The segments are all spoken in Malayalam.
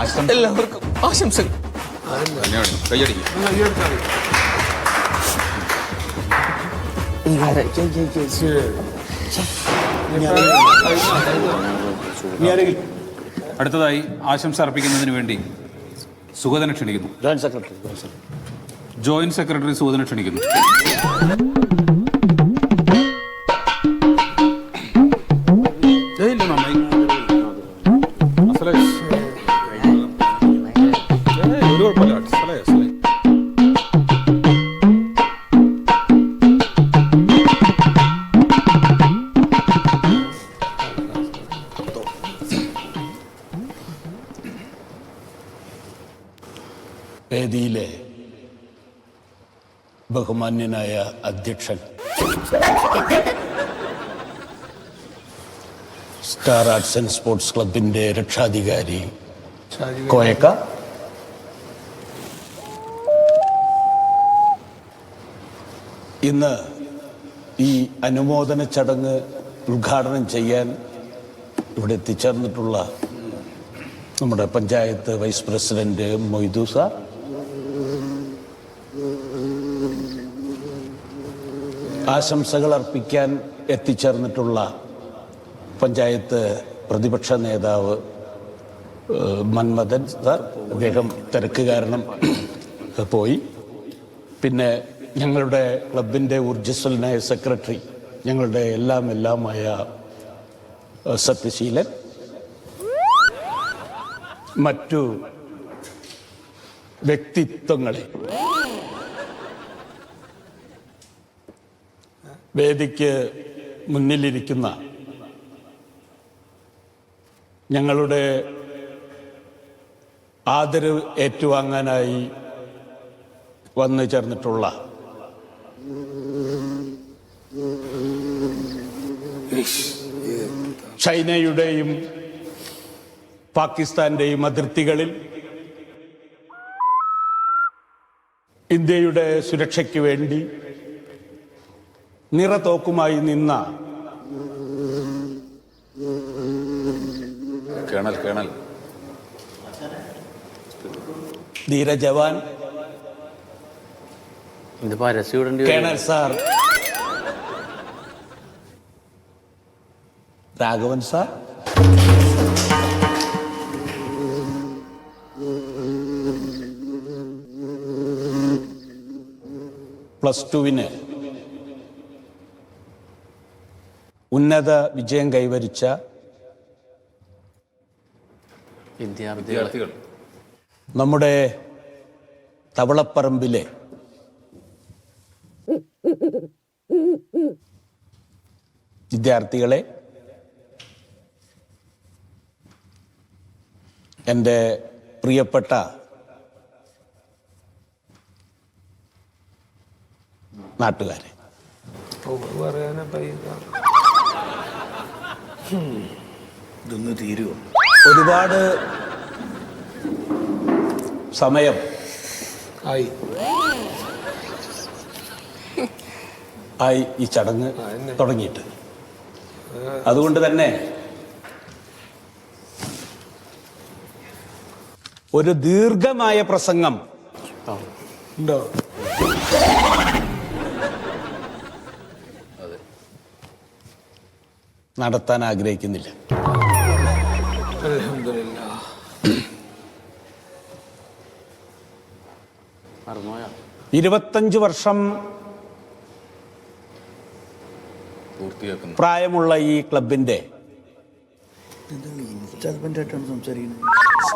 ആശംസ എല്ലാവർക്കും ആശംസകൾ. അടുത്തതായി ആശംസ അർപ്പിക്കുന്നതിന് വേണ്ടി സുഗതനെ ക്ഷണിക്കുന്നു. ജോയിന്റ് സെക്രട്ടറി ജോയിന്റ് സെക്രട്ടറി സുഗതനെ ക്ഷണിക്കുന്നു. വേദിയിലെ ബഹുമാന്യനായ അധ്യക്ഷൻ സ്റ്റാർ ആർട്സ് ആൻഡ് സ്പോർട്സ് ക്ലബിന്റെ രക്ഷാധികാരി കോയക്ക. ഇന്ന് ഈ അനുമോദന ചടങ്ങ് ഉദ്ഘാടനം ചെയ്യാൻ ഇവിടെ എത്തിച്ചേർന്നിട്ടുള്ള നമ്മുടെ panchayat vice president Moidu sir ആശംസകൾ അർപ്പിക്കാൻ എത്തിച്ചേർന്നിട്ടുള്ള പഞ്ചായത്ത് പ്രതിപക്ഷ നേതാവ് മന്മഥൻ സാർ. അദ്ദേഹം തിരക്ക് കാരണം പോയി. പിന്നെ ഞങ്ങളുടെ ക്ലബിന്റെ ഊർജസ്വലനായ സെക്രട്ടറി ഞങ്ങളുടെ എല്ലാം എല്ലാമായ സത്യശീലൻ. മറ്റു വ്യക്തിത്വങ്ങളെ വേദിക്ക് മുന്നിലിരിക്കുന്ന ഞങ്ങളുടെ ആദരവ് ഏറ്റുവാങ്ങാനായി വന്നു ചേർന്നിട്ടുള്ള ചൈനയുടെയും പാകിസ്ഥാന്റെയും അതിർത്തികളിൽ ഇന്ത്യയുടെ സുരക്ഷയ്ക്ക് വേണ്ടി നിറതോക്കുമായി നിന്ന. Colonel colonel. ധീരജവാൻ. Colonel sir. Raghavan sir. Plus ടുവിന്. ഉന്നത വിജയം കൈവരിച്ച വിദ്യാർത്ഥികൾ. നമ്മുടെ തവളപ്പറമ്പിലെ വിദ്യാർത്ഥികളെ എന്റെ പ്രിയപ്പെട്ട നാട്ടുകാരെ. ഇതൊന്ന് തീരുമോ ഒരുപാട് സമയം ആയി. ആയി ഈ ചടങ്ങ് തുടങ്ങിയിട്ട്. അതുകൊണ്ട് തന്നെ ഒരു ദീർഘമായ പ്രസംഗം ഉണ്ടോ? നടത്താൻ ആഗ്രഹിക്കുന്നില്ല. ഇരുപത്തഞ്ച് വർഷം പൂർത്തിയാക്കുന്നു. പ്രായമുള്ള ഈ ക്ലബിന്റെ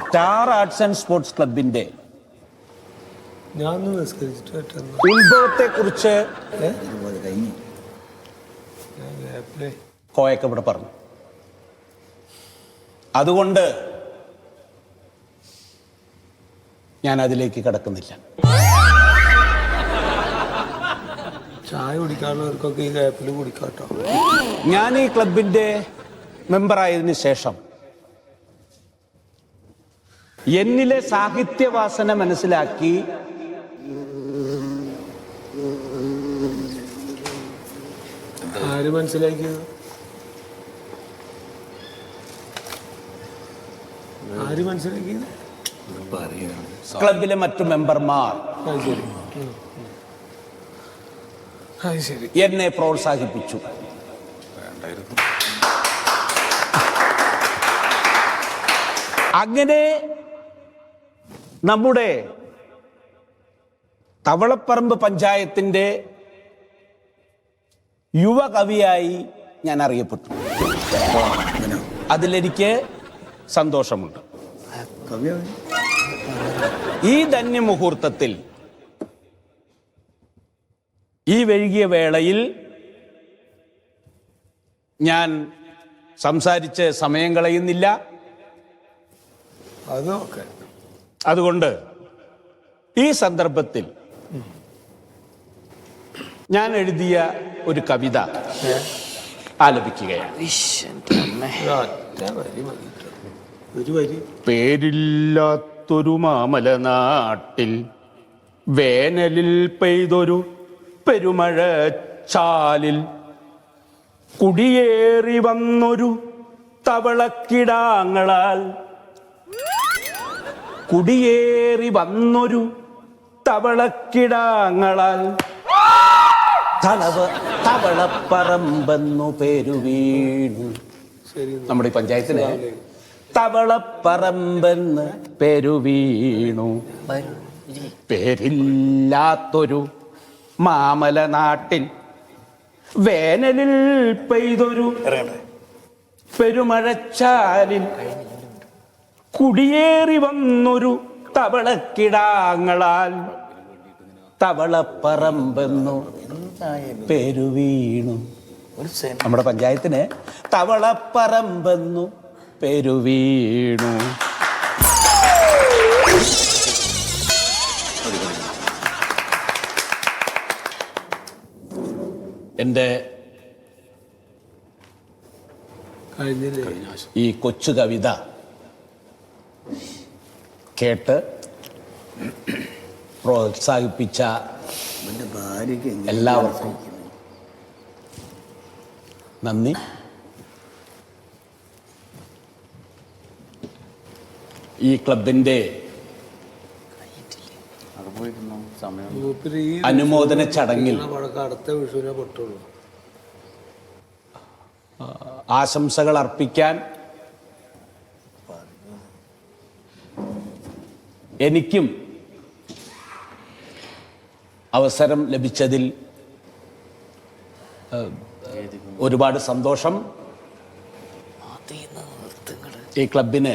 സ്റ്റാർ ആർട്സ് ആൻഡ് സ്പോർട്സ് ക്ലബിന്റെ ഉത്ഭവത്തെ കുറിച്ച് കോയൊക്കെ ഇവിടെ പറഞ്ഞു. അതുകൊണ്ട് ഞാൻ അതിലേക്ക് കടക്കുന്നില്ല. ചായ കുടിക്കാനുള്ളവർക്കൊക്കെ ഈ ഗ്യാപ്പിൽ കുടിക്കാട്ടോ. ഞാൻ ഈ ക്ലബിന്റെ മെമ്പറായതിനു ശേഷം എന്നിലെ സാഹിത്യവാസന മനസ്സിലാക്കി ആര് മനസ്സിലാക്കിയത്? ആര് മനസ്സിലാക്കിയത് ക്ലബിലെ മറ്റു മെമ്പർമാർ. എന്നെ പ്രോത്സാഹിപ്പിച്ചു. അങ്ങനെ നമ്മുടെ തവളപ്പറമ്പ് പഞ്ചായത്തിന്റെ യുവകവിയായി ഞാൻ അറിയപ്പെട്ടു. അതിലെനിക്ക് സന്തോഷമുണ്ട്. ഈ ധന്യമുഹൂർത്തത്തിൽ ഈ വൈകിയ വേളയിൽ ഞാൻ സംസാരിച്ച് സമയം കളയുന്നില്ല. അതൊക്കെ അതുകൊണ്ട് ഈ സന്ദർഭത്തിൽ ഞാൻ എഴുതിയ ഒരു കവിത ആലപിക്കുകയാണ്. പേരില്ലാത്തൊരു മാമല നാട്ടിൽ വേനലിൽ പെയ്തൊരു പെരുമഴ ചാലിൽ കുടിയേറി വന്നൊരു തവളക്കിടാങ്ങളാൽ കുടിയേറി വന്നൊരു തവളക്കിടാങ്ങളാൽ തളവ തവളപ്പറമ്പെന്നു പേരു വീണു നമ്മുടെ ഈ പഞ്ചായത്തിന് തവളപ്പറമ്പെന്ന് പേരു വീണു. പേരില്ലാത്തൊരു മാമല നാട്ടിൽ വേനലിൽ പെയ്തൊരു പെരുമഴച്ചാലിൽ കുടിയേറി വന്നൊരു തവളക്കിടാങ്ങളാൽ തവളപ്പറമ്പെന്നു പേരു വീണു. ഒരു സെൻ നമ്മുടെ പഞ്ചായത്തിന് തവളപ്പറമ്പെന്നു പേരു വീണു. എന്റെ ഈ കൊച്ചു കവിത കേട്ട് പ്രോത്സാഹിപ്പിച്ച എല്ലാവർക്കും നന്ദി. ഈ ഈ അനുമോദന ചടങ്ങിൽ ആശംസകൾ അർപ്പിക്കാൻ എനിക്കും അവസരം ലഭിച്ചതിൽ ഒരുപാട് സന്തോഷം. ഈ ക്ലബിന്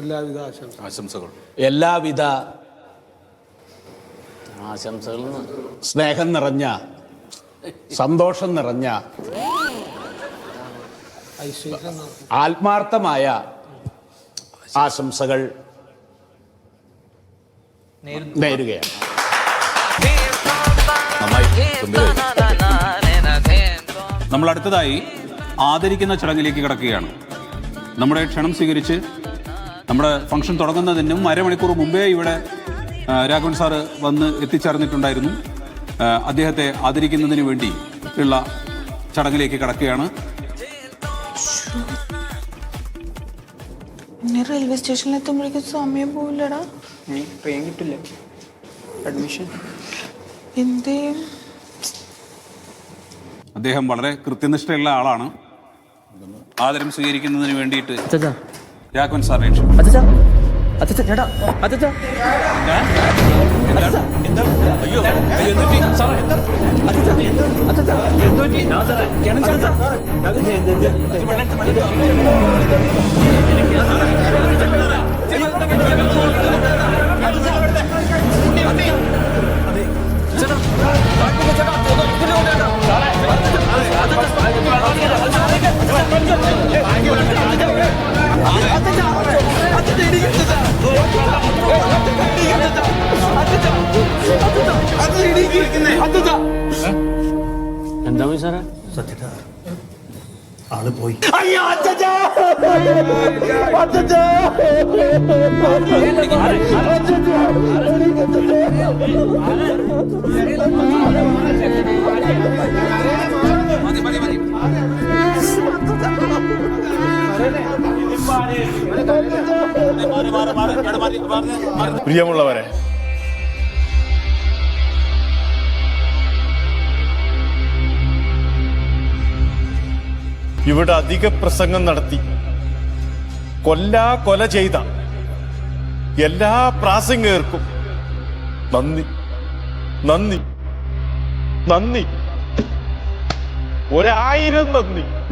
എല്ലാവിധ ആശംസ ആശംസകൾ എല്ലാവിധ ആശംസകൾ സ്നേഹം നിറഞ്ഞ സന്തോഷം നിറഞ്ഞ ആത്മാർത്ഥമായ ആശംസകൾ നേരുകയാണ്. നമ്മൾ അടുത്തതായി ആദരിക്കുന്ന ചടങ്ങിലേക്ക് കിടക്കുകയാണ്. നമ്മുടെ ക്ഷണം സ്വീകരിച്ച് നമ്മുടെ ഫംഗ്ഷൻ തുടങ്ങുന്നതിനും അരമണിക്കൂർ മുമ്പേ ഇവിടെ രാഘവൻ സാറ് വന്ന് എത്തിച്ചേർന്നിട്ടുണ്ടായിരുന്നു. അദ്ദേഹത്തെ ആദരിക്കുന്നതിന് വേണ്ടി ഉള്ള ചടങ്ങിലേക്ക് കടക്കുകയാണ്. റെയിൽവേ സ്റ്റേഷനിൽ എത്തുമ്പോഴേക്കും സമയം പോവില്ലടാ. ട്രെയിൻ കിട്ടില്ല. അഡ്മിഷൻ എന്തേ അദ്ദേഹം വളരെ കൃത്യനിഷ്ഠയുള്ള ആളാണ്. ആദരം സ്വീകരിക്കുന്നതിന് വേണ്ടിയിട്ട് രാഘവൻ സാറിനെ. അച്ഛാ അച്ഛാ ചേട്ടാ അച്ഛാ. എന്താ പോയി സാറേ? സത്യത. ആൾ പോയി ും. പ്രിയമുള്ളവരെ ഇവിടെ അധിക പ്രസംഗം നടത്തി. കൊല്ലാ കൊല ചെയ്ത. എല്ലാ പ്രാസംഗികർക്കും നന്ദി. നന്ദി. നന്ദി. ഒരായിരം നന്ദി.